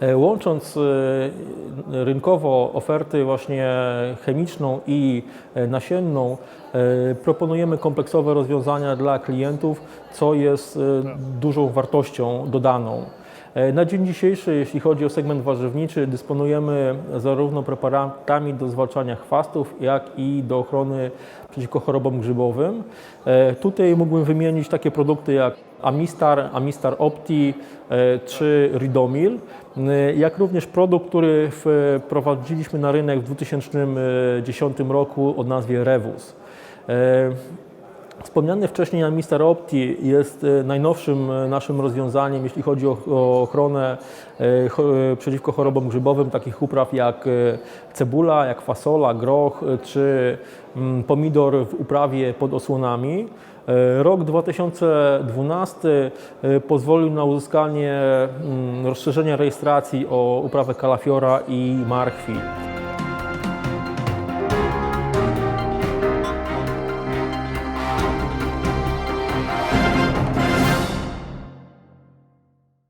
E, Łącząc e, rynkowo oferty właśnie chemiczną i e, nasienną, proponujemy kompleksowe rozwiązania dla klientów, co jest e, dużą wartością dodaną. Na dzień dzisiejszy, jeśli chodzi o segment warzywniczy, dysponujemy zarówno preparatami do zwalczania chwastów, jak i do ochrony przeciwko chorobom grzybowym. Tutaj mógłbym wymienić takie produkty jak Amistar, Amistar Opti e, czy Ridomil, e, jak również produkt, który wprowadziliśmy na rynek w 2010 roku o nazwie Revus. Wspomniany wcześniej Amistar Opti jest e, najnowszym e, naszym rozwiązaniem, jeśli chodzi o, ochronę e, przeciwko chorobom grzybowym takich upraw jak cebula, jak fasola, groch czy mm, pomidor w uprawie pod osłonami. Rok 2012 e, pozwolił na uzyskanie mm, rozszerzenia rejestracji o uprawę kalafiora i marchwi.